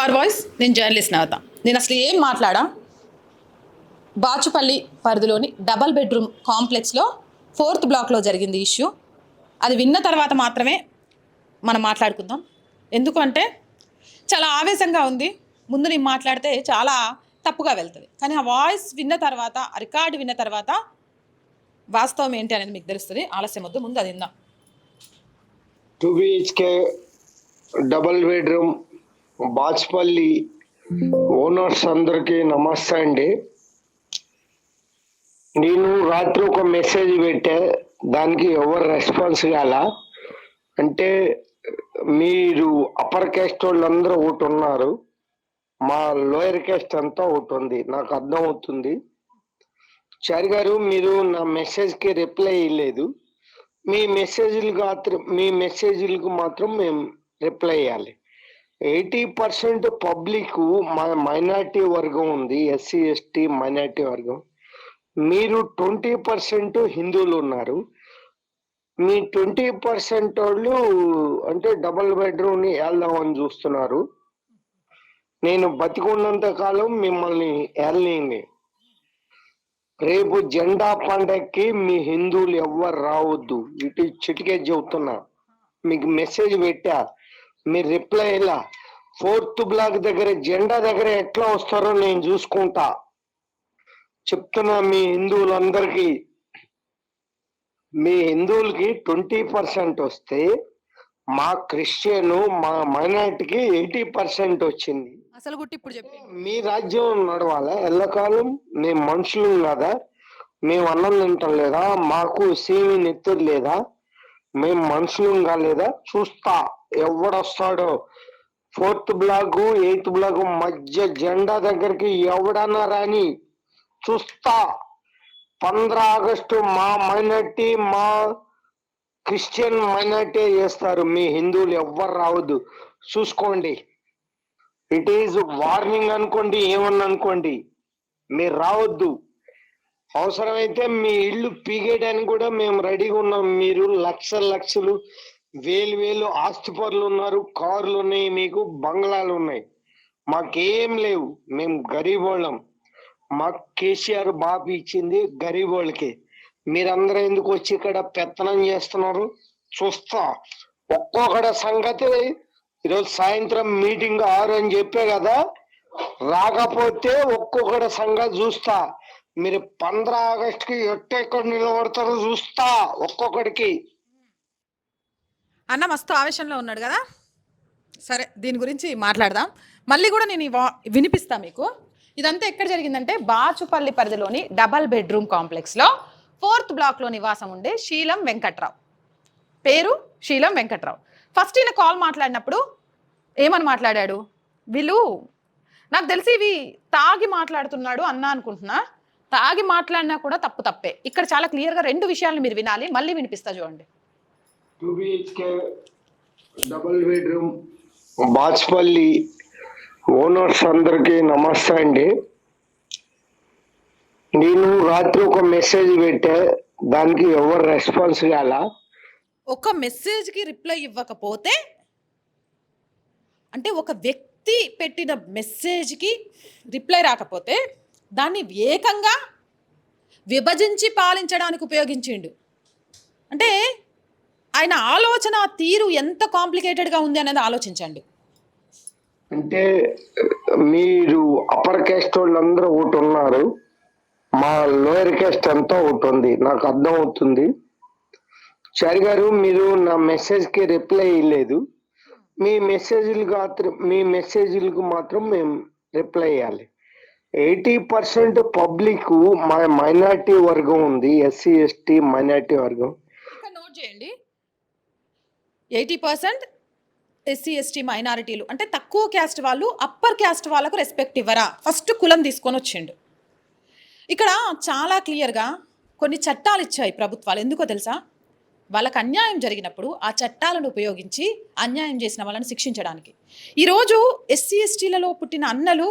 Car voice నేను journalist Navatha నేను అసలు ఏం మాట్లాడా? బాచుపల్లి పరిధిలోని డబల్ బెడ్రూమ్ కాంప్లెక్స్లో ఫోర్త్ బ్లాక్లో జరిగింది ఇష్యూ అది విన్న తర్వాత మాత్రమే మనం మాట్లాడుకుందాం. ఎందుకంటే చాలా ఆవేశంగా ఉంది. ముందు నేను మాట్లాడితే చాలా తప్పుగా వెళ్తుంది. కానీ ఆ వాయిస్ విన్న తర్వాత ఆ రికార్డు విన్న తర్వాత వాస్తవం ఏంటి అనేది మీకు తెలుస్తుంది. ఆలస్యం వద్దు ముందు అది విందాం. Two BHK double bedroom Bachupally owners అందరికీ నమస్తే అండి. నేను రాత్రి ఒక మెసేజ్ పెట్టా దానికి ఎవరు రెస్పాన్స్ కాల అంటే మీరు అప్పర్ క్యాస్ట్ వాళ్ళందరూ ఒకటి ఉన్నారు. మా లోయర్ క్యాస్ట్ అంతా ఒకటి ఉంది నాకు అర్థం అవుతుంది. చారి గారు మీరు నా మెసేజ్కి రిప్లై ఇవ్వలేదు మీ మెసేజ్లకు మాత్రం మీ మెసేజ్లకు మాత్రం మేము రిప్లై ఇవ్వాలి ఎయిటీ పర్సెంట్ పబ్లిక్ మైనార్టీ వర్గం ఉంది ఎస్సీ ఎస్టీ మైనార్టీ వర్గం. మీరు ట్వంటీ పర్సెంట్ హిందువులు ఉన్నారు. మీ ట్వంటీ పర్సెంట్ వాళ్ళు అంటే డబుల్ బెడ్రూమ్ని వెళ్దామని చూస్తున్నారు. నేను బతికున్నంత కాలం మిమ్మల్ని వెళ్ళని రేపు జెండా పండక్కి మీ హిందువులు ఎవ్వరు రావద్దు. ఇటు చిటికే చెబుతున్నా. మీకు మెసేజ్ పెట్టా. మీరు రిప్లై ఇలా ఫోర్త్ బ్లాక్ దగ్గర జెండా దగ్గర ఎట్లా వస్తారో నేను చూసుకుంటా. చెప్తున్నా మీ హిందువులందరికీ. మీ హిందువులకి ట్వంటీ పర్సెంట్ వస్తే మా క్రిస్టియన్ మా మైనార్టీకి ఎయిటీ పర్సెంట్ వచ్చింది. అసలు గుట్టి ఇప్పుడు చెప్పి. మీ రాజ్యం నడవాలా? ఎల్లకాలం మేము మనుషులు కదా? మేము అన్నం తింటాం లేదా? మాకు సీమి నెత్తురు లేదా? మేము మనుషులు కాలేదా చూస్తా. ఎవడొస్తాడో? ఫోర్త్ బ్లాక్ ఎయిత్ బ్లాక్ మధ్య జెండా దగ్గరికి ఎవడన్నా రాని చూస్తా. పంద్రా ఆగస్టు మా మైనార్టీ మా క్రిస్టియన్ మైనార్టీ చేస్తారు. మీ హిందువులు ఎవ్వరు రావద్దు. చూసుకోండి. ఇట్ ఈజ్ వార్నింగ్ అనుకోండి ఏమన్నా అనుకోండి. మీరు రావద్దు. అవసరమైతే మీ ఇల్లు పీగేయడానికి కూడా మేము రెడీగా ఉన్నాం. మీరు లక్ష లక్షలు వేలు వేలు ఆస్తిపరులు ఉన్నారు కార్లు ఉన్నాయి మీకు బంగ్లాలు ఉన్నాయి. మాకేం లేవు. మేము గరీబోళ్ళం మాకు కేసీఆర్ బాబు ఇచ్చింది గరీబోళ్ళకి మీరందరూ ఎందుకు వచ్చి ఇక్కడ పెత్తనం చేస్తున్నారు? చూస్తా. ఒక్కొక్కడ సంగతి ఈరోజు సాయంత్రం మీటింగ్ ఆరు అని చెప్పే కదా. రాకపోతే ఒక్కొక్కటి సంగతి చూస్తా. మీరు పంద్ర ఆగస్ట్కి ఎట్టెక్కడ నిలబడతారో చూస్తా ఒక్కొక్కడికి. అన్న మస్తు ఆవేశంలో ఉన్నాడు కదా? సరే దీని గురించి మాట్లాడదాం. మళ్ళీ కూడా నేను వినిపిస్తా మీకు. ఇదంతా ఎక్కడ జరిగిందంటే బాచుపల్లి పరిధిలోని డబల్ బెడ్రూమ్ కాంప్లెక్స్లో ఫోర్త్ బ్లాక్లో నివాసం ఉండే శీలం వెంకట్రావు. పేరు శీలం వెంకట్రావు. ఫస్ట్ ఈయన కాల్ మాట్లాడినప్పుడు ఏమని మాట్లాడాడు? వీళ్ళు నాకు తెలిసి ఇవి తాగి మాట్లాడుతున్నాడు అన్నా అనుకుంటున్నా. తాగి మాట్లాడినా కూడా తప్పు తప్పే. ఇక్కడ చాలా క్లియర్గా రెండు విషయాలను మీరు వినాలి. మళ్ళీ వినిపిస్తా చూడండి. Two BHK double bedroom Bachupally owners అందరికీ నమస్తే అండి. నేను రాత్రి ఒక మెసేజ్ పెట్టా. దానికి ఎవరు రెస్పాన్స్ కాల ఒక మెసేజ్కి రిప్లై ఇవ్వకపోతే అంటే ఒక వ్యక్తి పెట్టిన మెసేజ్కి రిప్లై రాకపోతే దాన్ని ఏకంగా విభజించి పాలించడానికి ఉపయోగించిండు. అంటే ఆయన ఆలోచన తీరు ఎంత కాంప్లికేటెడ్గా ఉంది అనేది ఆలోచించండి. అంటే మీరు అప్పర్ క్యాస్ట్ వాళ్ళందరూ ఒకటి ఉన్నారు మా లోయర్ క్యాస్ట్ అంతా ఒకటి ఉంది నాకు అర్థం అవుతుంది. చారి గారు మీరు నా మెసేజ్కి రిప్లై ఇవ్వలేదు మీ మెసేజ్లు మాత్రం మీ మెసేజ్లకు మాత్రం మేము రిప్లై ఇవ్వాలి ఎయిటీ పర్సెంట్ పబ్లిక్ మా మైనార్టీ వర్గం ఉంది. ఎస్సీ ఎస్టీ మైనార్టీ వర్గం. నోట్ చేయండి. ఎయిటీ పర్సెంట్ ఎస్సీ ఎస్టీ మైనారిటీలు. అంటే తక్కువ క్యాస్ట్ వాళ్ళు అప్పర్ క్యాస్ట్ వాళ్ళకు రెస్పెక్ట్ ఇవ్వరా? ఫస్ట్ కులం తీసుకొని వచ్చిండు. ఇక్కడ చాలా క్లియర్గా కొన్ని చట్టాలు ఇచ్చాయి ప్రభుత్వాలు. ఎందుకో తెలుసా? వాళ్ళకు అన్యాయం జరిగినప్పుడు ఆ చట్టాలను ఉపయోగించి అన్యాయం చేసిన వాళ్ళని శిక్షించడానికి. ఈరోజు ఎస్సీ ఎస్టీలలో పుట్టిన అన్నలు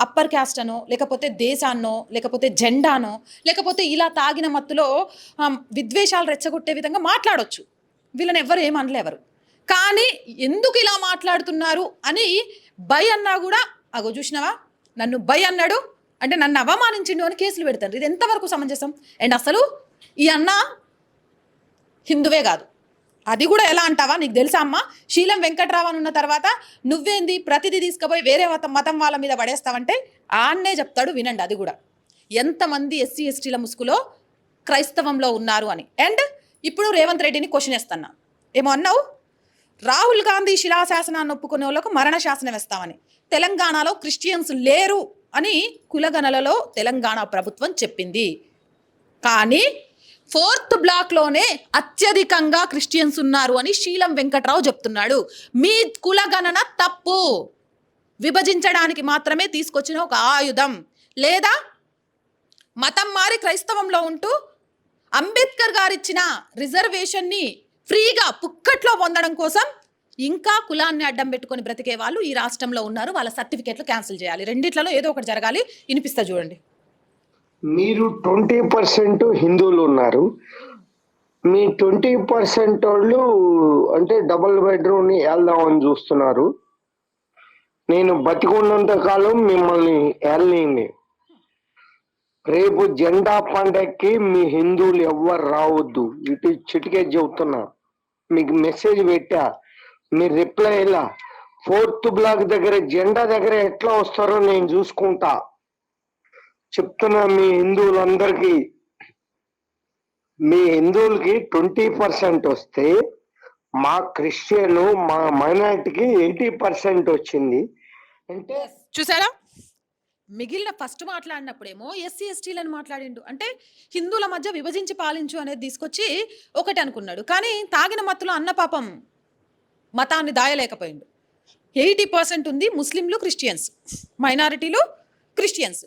అప్పర్ క్యాస్ట్ అనో లేకపోతే దేశాన్నో లేకపోతే జెండానో లేకపోతే ఇలా తాగిన మత్తులో విద్వేషాలు రెచ్చగొట్టే విధంగా మాట్లాడొచ్చు. వీళ్ళని ఎవ్వరు ఏమనలేవరు కానీ ఎందుకు ఇలా మాట్లాడుతున్నారు అని బై అన్నా కూడా అగో చూసినావా? నన్ను బై అన్నాడు. అంటే నన్ను అవమానించిండు అని కేసులు పెడతారు. ఇది ఎంతవరకు సమంజసం? అండ్ అసలు ఈ అన్న హిందువే కాదు. అది కూడా ఎలా అంటావా? నీకు తెలుసా అమ్మా? శీలం వెంకట్రావు ఉన్న తర్వాత నువ్వేంది? ప్రతిదీ తీసుకుపోయి వేరే మతం మతం వాళ్ళ మీద పడేస్తావంటే ఆన్నే చెప్తాడు వినండి అది కూడా. ఎంతమంది ఎస్సీ ఎస్టీల ముసుగులో క్రైస్తవంలో ఉన్నారు అని. అండ్ ఇప్పుడు రేవంత్ రెడ్డిని క్వశ్చన్ వేస్తున్నా ఏమో అన్నావు? రాహుల్ గాంధీ శిలాశాసనాన్ని ఒప్పుకునే వాళ్ళకు మరణ శాసనం వేస్తామని. తెలంగాణలో క్రిస్టియన్స్ లేరు అని కులగణలలో తెలంగాణ ప్రభుత్వం చెప్పింది. కానీ ఫోర్త్ బ్లాక్లోనే అత్యధికంగా క్రిస్టియన్స్ ఉన్నారు అని శీలం వెంకట్రావు చెప్తున్నాడు. మీ కులగణన తప్పు. విభజించడానికి మాత్రమే తీసుకొచ్చిన ఒక ఆయుధం. లేదా మతం మారి క్రైస్తవంలో ఉంటూ అంబేద్కర్ గారిచ్చిన రిజర్వేషన్ని ఫ్రీగా పుక్కట్లో పొందడం కోసం ఇంకా కులాన్ని అడ్డం పెట్టుకొని బ్రతికే వాళ్ళు ఈ రాష్ట్రంలో ఉన్నారు. వాళ్ళ సర్టిఫికేట్లు క్యాన్సిల్ చేయాలి. రెండిట్లలో ఏదో ఒకటి జరగాలి. వినిపిస్తా చూడండి. మీరు ట్వంటీ పర్సెంట్ హిందువులు ఉన్నారు. మీ ట్వంటీ పర్సెంట్ వాళ్ళు అంటే డబుల్ బెడ్రూమ్ని వెళ్దామని చూస్తున్నారు. నేను బతికున్నంత కాలం మిమ్మల్ని వెళ్ళని రేపు జెండా పండక్కి మీ హిందువులు ఎవ్వరు రావద్దు. ఇటు చిటికే చెబుతున్నా. మీకు మెసేజ్ పెట్టా. మీరు రిప్లై ఇలా ఫోర్త్ బ్లాక్ దగ్గర జెండా దగ్గర ఎట్లా వస్తారో నేను చూసుకుంటా. చెప్తున్నా మీ హిందువులందరికీ. మీ హిందువులకి ట్వంటీ పర్సెంట్ వస్తే మా క్రిస్టియన్ మా మైనార్టీకి ఎయిటీ పర్సెంట్ వచ్చింది. అంటే చూసారా? మిగిలిన ఫస్ట్ మాట్లాడినప్పుడేమో ఎస్సీ ఎస్టీలను మాట్లాడిండు. అంటే హిందువుల మధ్య విభజించి పాలించు అనేది తీసుకొచ్చి ఒకటి అనుకున్నాడు. కానీ తాగిన మత్తులో అన్న పాపం మతాన్ని దాయలేకపోయిండు. ఎయిటీ పర్సెంట్ ఉంది ముస్లింలు క్రిస్టియన్స్. మైనారిటీలు క్రిస్టియన్స్.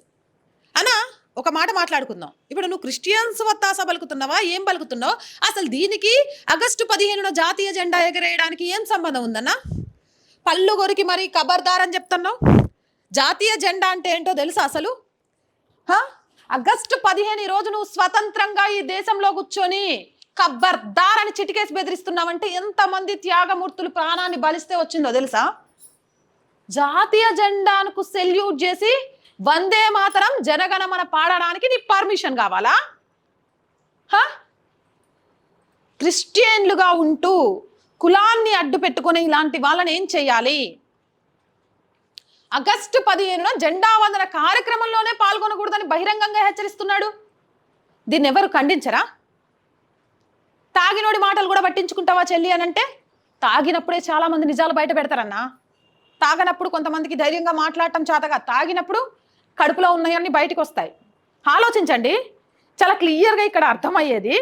అనా ఒక మాట మాట్లాడుకుందాం. ఇప్పుడు నువ్వు క్రిస్టియన్స్ వత్తాస పలుకుతున్నావా ఏం పలుకుతున్నావు అసలు దీనికి ఆగస్టు పదిహేనున జాతీయ జెండా ఎగరేయడానికి ఏం సంబంధం ఉందన్నా? పళ్ళు కొరికి మరి కబర్దార్ అని చెప్తున్నావు? జాతీయ జెండా అంటే ఏంటో తెలుసా అసలు? ఆగస్టు పదిహేను ఈ రోజు నువ్వు స్వతంత్రంగా ఈ దేశంలో కూర్చొని ఖబర్దార్ అని చిటికేసి బెదిరిస్తున్నావంటే ఎంతమంది త్యాగమూర్తులు ప్రాణాన్ని బలిస్తే వచ్చిందో తెలుసా? జాతీయ జెండాకు సెల్యూట్ చేసి వందే మాతరం జనగణమన పాడడానికి నీ పర్మిషన్ కావాలా? హా? క్రిస్టియన్లుగా ఉంటూ కులాన్ని అడ్డు పెట్టుకుని ఇలాంటి వాళ్ళని ఏం చేయాలి? ఆగస్టు పదిహేనున జెండా వందన కార్యక్రమంలోనే పాల్గొనకూడదని బహిరంగంగా హెచ్చరిస్తున్నాడు. దీన్ని ఎవరు ఖండించరా? తాగినోడి మాటలు కూడా పట్టించుకుంటావా చెల్లి అని అంటే? తాగినప్పుడే చాలామంది నిజాలు బయట పెడతారన్నా. తాగనప్పుడు కొంతమందికి ధైర్యంగా మాట్లాడటం చేతగా. తాగినప్పుడు కడుపులో ఉన్నాయన్నీ బయటకు వస్తాయి. ఆలోచించండి. చాలా క్లియర్గా ఇక్కడ అర్థమయ్యేది.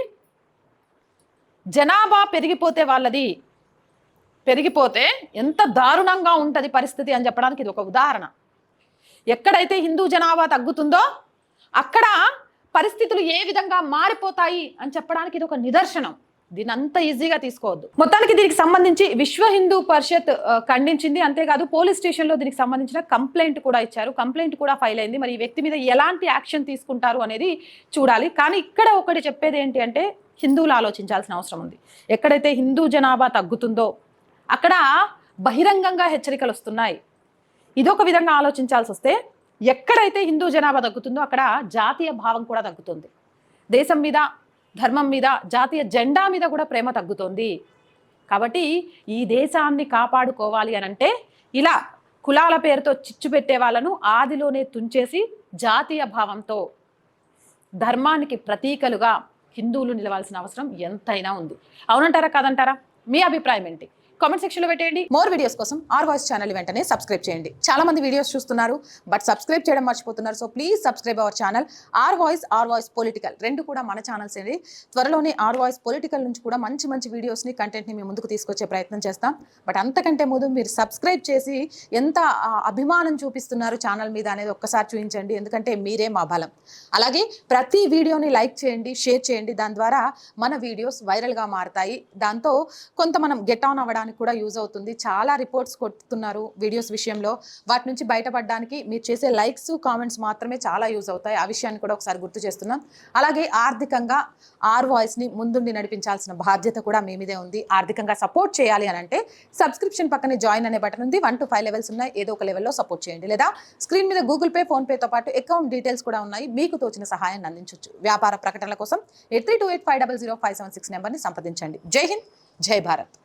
జనాభా పెరిగిపోతే వాళ్ళది. పెరిగిపోతే ఎంత దారుణంగా ఉంటుంది పరిస్థితి అని చెప్పడానికి ఇది ఒక ఉదాహరణ. ఎక్కడైతే హిందూ జనాభా తగ్గుతుందో అక్కడ పరిస్థితులు ఏ విధంగా మారిపోతాయి అని చెప్పడానికి ఇది ఒక నిదర్శనం. దీని అంత ఈజీగా తీసుకోవద్దు. మొత్తానికి దీనికి సంబంధించి విశ్వ హిందూ పరిషత్ ఖండించింది. అంతేకాదు పోలీస్ స్టేషన్లో దీనికి సంబంధించిన కంప్లైంట్ కూడా ఇచ్చారు. కంప్లైంట్ కూడా ఫైల్ అయింది. మరి ఈ వ్యక్తి మీద ఎలాంటి యాక్షన్ తీసుకుంటారు అనేది చూడాలి. కానీ ఇక్కడ ఒకటి చెప్పేది ఏంటి అంటే హిందువులు ఆలోచించాల్సిన అవసరం ఉంది. ఎక్కడైతే హిందూ జనాభా తగ్గుతుందో అక్కడ బహిరంగంగా హెచ్చరికలు వస్తున్నాయి. ఇదొక విధంగా ఆలోచించాల్సి వస్తే ఎక్కడైతే హిందూ జనాభా తగ్గుతుందో అక్కడ జాతీయ భావం కూడా తగ్గుతుంది. దేశం మీద ధర్మం మీద జాతీయ జెండా మీద కూడా ప్రేమ తగ్గుతుంది. కాబట్టి ఈ దేశాన్ని కాపాడుకోవాలి అని అంటే ఇలా కులాల పేరుతో చిచ్చు పెట్టే వాళ్ళను ఆదిలోనే తుంచేసి జాతీయ భావంతో ధర్మానికి ప్రతీకలుగా హిందువులు నిలవాల్సిన అవసరం ఎంతైనా ఉంది. అవునంటారా కాదంటారా? మీ అభిప్రాయం ఏంటి? కామెంట్ సెక్షన్లో పెట్టేయండి. మోర్ వీడియోస్ కోసం ఆర్ వాయిస్ ఛానల్ వెంటనే సబ్స్క్రైబ్ చేయండి. చాలా మంది వీడియోస్ చూస్తున్నారు బట్ సబ్స్క్రైబ్ చేయడం మర్చిపోతున్నారు. So please subscribe our channel R voice R voice political రెండు కూడా మన ఛానల్స్ అండి. త్వరలోనే ఆర్ వాయిస్ పొలిటికల్ నుంచి కూడా మంచి మంచి వీడియోస్ని కంటెంట్ని మేము ముందుకు తీసుకొచ్చే ప్రయత్నం చేస్తాం. బట్ అంతకంటే ముందు మీరు సబ్స్క్రైబ్ చేసి ఎంత అభిమానం చూపిస్తున్నారు ఛానల్ మీద అనేది ఒక్కసారి చూపించండి. ఎందుకంటే మీరే మా బలం. అలాగే ప్రతి వీడియోని లైక్ చేయండి షేర్ చేయండి. దాని ద్వారా మన వీడియోస్ వైరల్గా మారతాయి. దాంతో కొంత మనం గెట్ ఆన్ అవ్వడానికి బయటపడడానికి కూడా యూజ్ అవుతుంది. చాలా రిపోర్ట్స్ కొడుతున్నారు వీడియోస్ విషయంలో. వాటి నుంచి బయటపడడానికి మీరు చేసే లైక్స్ కామెంట్స్ మాత్రమే చాలా యూజ్ అవుతాయి. ఆ విషయాన్ని కూడా ఒకసారి గుర్తు చేస్తున్నాం. అలాగే ఆర్థికంగా ఆర్ వాయిస్ని ముందుండి నడిపించాల్సిన బాధ్యత కూడా మీ మీదే ఉంది. ఆర్థికంగా సపోర్ట్ చేయాలి అని అంటే సబ్స్క్రిప్షన్ పక్కనే జాయిన్ అనే బటన్ ఉంది. వన్ టు ఫైవ్ లెవెల్స్ ఉన్నాయి. ఏదో ఒక లెవెల్లో సపోర్ట్ చేయండి. లేదా స్క్రీన్ మీద గూగుల్ పే ఫోన్ పేతో పాటు అకౌంట్ డీటెయిల్స్ కూడా ఉన్నాయి. మీకు తోచిన సహాయాన్ని అందించవచ్చు వ్యాపార ప్రకటనల కోసం eight three two eight five double zero five seven six నెంబర్ని సంప్రదించండి. జై హింద్ జై భారత్.